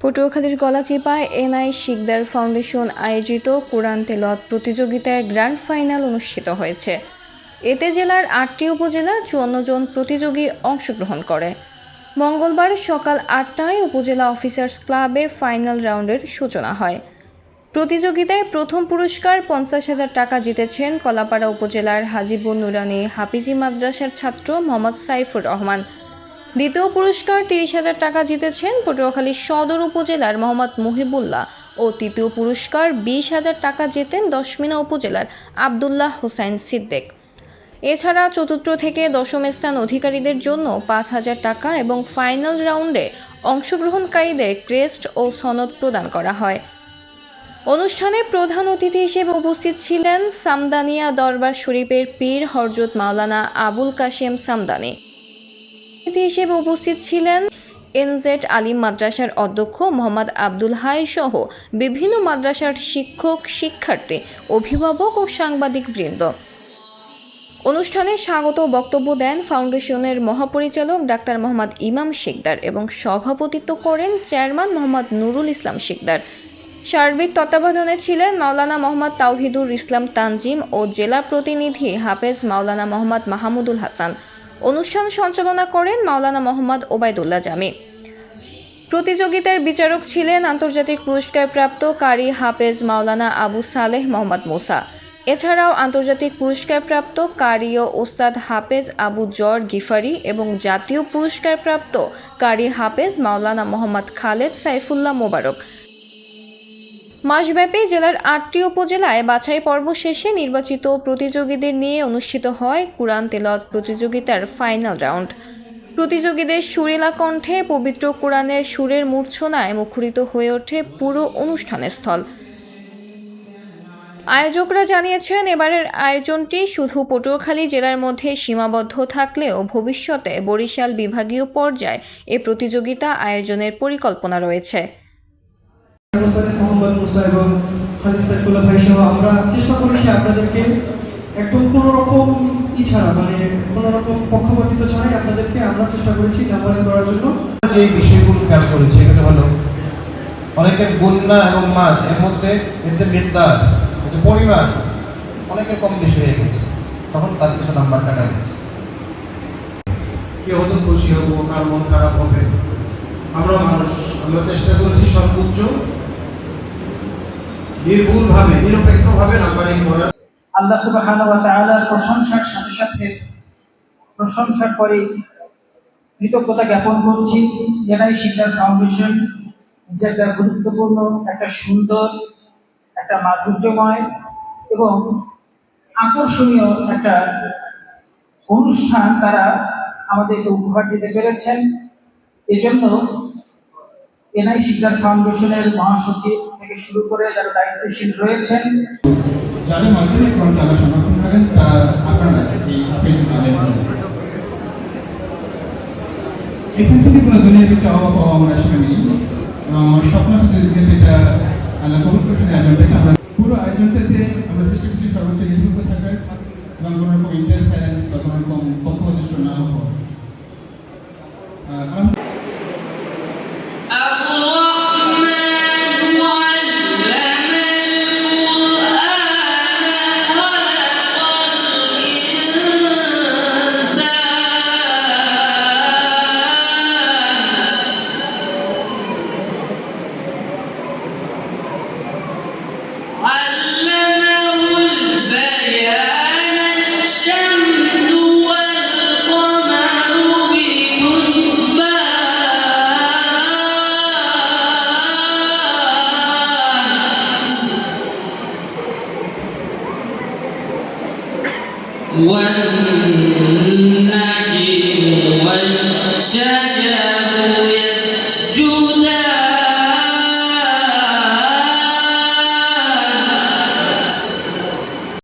পটুয়াখালীর গলাচিপায় NI Sikdar foundation আয়োজিত কোরআন তেলত প্রতিযোগিতার গ্র্যান্ড ফাইনাল অনুষ্ঠিত হয়েছে। এতে জেলার আটটি উপজেলার চুয়ান্ন জন প্রতিযোগী অংশগ্রহণ করে। মঙ্গলবার সকাল আটটায় উপজেলা অফিসার্স ক্লাবে ফাইনাল রাউন্ডের সূচনা হয়। প্রতিযোগিতায় প্রথম পুরস্কার পঞ্চাশ হাজার টাকা জিতেছেন কলাপাড়া উপজেলার হাজিবুর নুরানি, হাফিজি মাদ্রাসার ছাত্র মোহাম্মদ সাইফুর রহমান। দ্বিতীয় পুরস্কার তিরিশ হাজার টাকা জিতেছেন পটুয়াখালী সদর উপজেলার মোহাম্মদ মহিবুল্লাহ ও তৃতীয় পুরস্কার বিশ হাজার টাকা জেতেন দশমিনা উপজেলার আবদুল্লাহ হোসাইন সিদ্দেক। এছাড়া চতুর্থ থেকে দশম স্থান অধিকারীদের জন্য পাঁচ হাজার টাকা এবং ফাইনাল রাউন্ডে অংশগ্রহণকারীদের ক্রেস্ট ও সনদ প্রদান করা হয়। অনুষ্ঠানে প্রধান অতিথি হিসেবে উপস্থিত ছিলেন সামদানিয়া দরবার শরীফের পীর হরজত মাওলানা আবুল কাশেম সামদানি। অতিথি হিসেবে উপস্থিত ছিলেন এনজেড আলিম মাদ্রাসার অধ্যক্ষ মোহাম্মদ আব্দুল হাই সহ বিভিন্ন মাদ্রাসার শিক্ষক, শিক্ষার্থী, অভিভাবক ও সাংবাদিক বৃন্দ। অনুষ্ঠানে স্বাগত বক্তব্য দেন ফাউন্ডেশনের মহাপরিচালক ডাক্তার মোহাম্মদ ইমাম শিকদার এবং সভাপতিত্ব করেন চেয়ারম্যান মোহাম্মদ নুরুল ইসলাম শিকদার। সার্বিক তত্ত্বাবধানে ছিলেন মাওলানা মোহাম্মদ তাওহিদুর ইসলাম তানজিম ও জেলা প্রতিনিধি হাফেজ মাওলানা মোহাম্মদ মাহমুদুল হাসান। অনুষ্ঠান সঞ্চালনা করেন মাওলানা মোহাম্মদ ওবায়দুল্লাহ জামি। প্রতিযোগিতার বিচারক ছিলেন আন্তর্জাতিক পুরস্কারপ্রাপ্ত কারি হাফেজ মাওলানা আবু সালেহ মোহাম্মদ মোসা। এছাড়াও আন্তর্জাতিক পুরস্কারপ্রাপ্ত কারি ও ওস্তাদ হাফেজ আবু জর গিফারি এবং জাতীয় পুরস্কারপ্রাপ্ত কারি হাফেজ মাওলানা মোহাম্মদ খালেদ সাইফুল্লাহ মোবারক। মাসব্যাপী জেলার আটটি উপজেলায় বাছাই পর্ব শেষে নির্বাচিত প্রতিযোগীদের নিয়ে অনুষ্ঠিত হয় কুরআন তেলত প্রতিযোগিতার ফাইনাল রাউন্ড। প্রতিযোগীদের সুরেলা কণ্ঠে পবিত্র কোরআনের সুরের মূর্ছনায় মুখরিত হয়ে ওঠে পুরো অনুষ্ঠানের স্থল। আয়োজকরা জানিয়েছেন, এবারের আয়োজনটি শুধু পটুয়াখালী জেলার মধ্যে সীমাবদ্ধ থাকলেও ভবিষ্যতে বরিশাল বিভাগীয় পর্যায়ে এ প্রতিযোগিতা আয়োজনের পরিকল্পনা রয়েছে। মোহাম্মদ মুসা এবং খালিদ সাইফুল্লাহ ভাই সহ আমরা চেষ্টা করেছি আপনাদেরকে একদম কোনো রকম ই ছাড়া মানে কোনো রকম পক্ষপাতিত্ব ছাড়াই আপনাদেরকে আমরা চেষ্টা করেছি নাম্বারিং করার জন্য। যে বিষয়গুলো খেয়াল করেছি এগুলো হলো অনেকের গুন্না এবং মাদ এর মধ্যে এর যে মেদদার যে পরিমাণ অনেকের কম বেশি হয়ে গেছে। তখন তার কিছু নাম্বার কাটা গেছে। কে হয়তো খুশি হব কার মন খারাপ হবে? আমরা মানুষ। আমরা চেষ্টা করেছি সর্বোচ্চ নির্ভুলভাবে, নিরপেক্ষভাবে নাম্বারিং করার। আল্লাহ সুবহানাহু ওয়া তাআলার প্রশংসার সাথে সাথে প্রশংসার পরে কৃতজ্ঞতা জ্ঞাপন করছি। জেনাই শিক্ষা ফাউন্ডেশন যে একটা গুরুত্বপূর্ণ, একটা সুন্দর, একটা মাধুর্যময় এবং আকর্ষণীয় একটা অনুষ্ঠান তারা আমাদেরকে উপহার দিতে পেরেছেন। এজন্য এনআই শিক্ষা ফাউন্ডেশনের মহাসচিব থেকে শুরু করে যারা দায়িত্বশীল রয়েছেন। যাদের মাধ্যমে তারা সংরক্ষণ করেন তারা আপনারা এই আপেল এখান থেকে কোনো দুনিয়াকে চাওয়া পাওয়া আমরা সেখানে নেই। স্বপ্ন যেহেতু এটা আল্লাহ কবুল করছেন আয়োজনটাকে আমরা পুরো আয়োজনটাতে আমরা চেষ্টা করছি সর্বোচ্চ নির্ভর থাকার এবং কোনো রকম ইন্টারফারেন্স বা কোনো রকম পক্ষপাতিষ্ঠ না হওয়া والنار